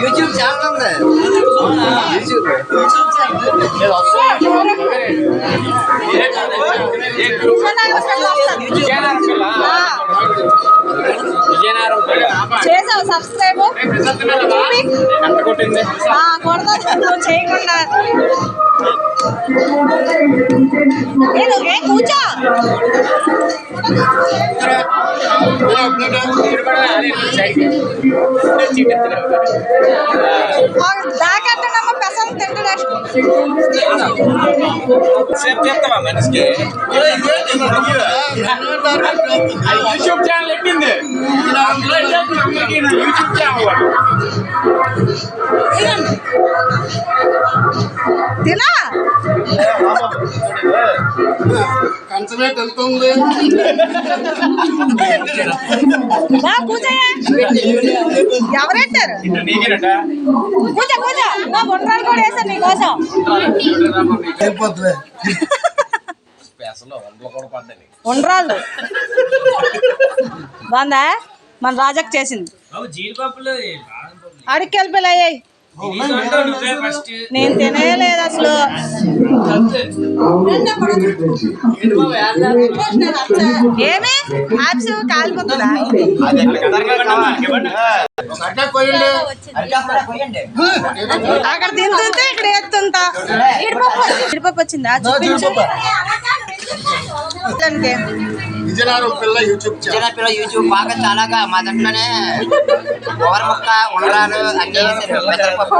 YouTube channel ఉంది YouTube చేసావు subscribe కొట్టింది కొడతా నువ్వు చేయకుండా ఏ నువ్వు ఏ కూర్చో దాకట్టనమ్మ పెసలు తింటాడు సేపు చేస్తావా మనిషికి యూట్యూబ్ ఛానల్ ఎక్కింది యూట్యూబ్ ఛానల్ తినా కంచమేట్ బా ఎవరెట్టారు బొండ్రాలు కూడా వేసాను నీకోసం. ఉండ్రాళ్ళు. బాగుందా మన రాజక్ చేసింది. అడికి ఫస్ట్ నేను తినేయలేదు అసలు. ఏమి యాప్స్ కాలిపోతుందా? అక్కడ తింటుంటే ఇక్కడ ఎత్తుంటా. జీడిపప్పు వచ్చిందా? చూపించు. పిల్ల యూట్యూబ్ ఛానల్. చిన్నపిల్ల యూట్యూబ్ బాగా చాలాగా మా దాంట్లోనే ఓవర ముక్క ఉండరాలు అన్నీ వేసారు పెసరపప్పు.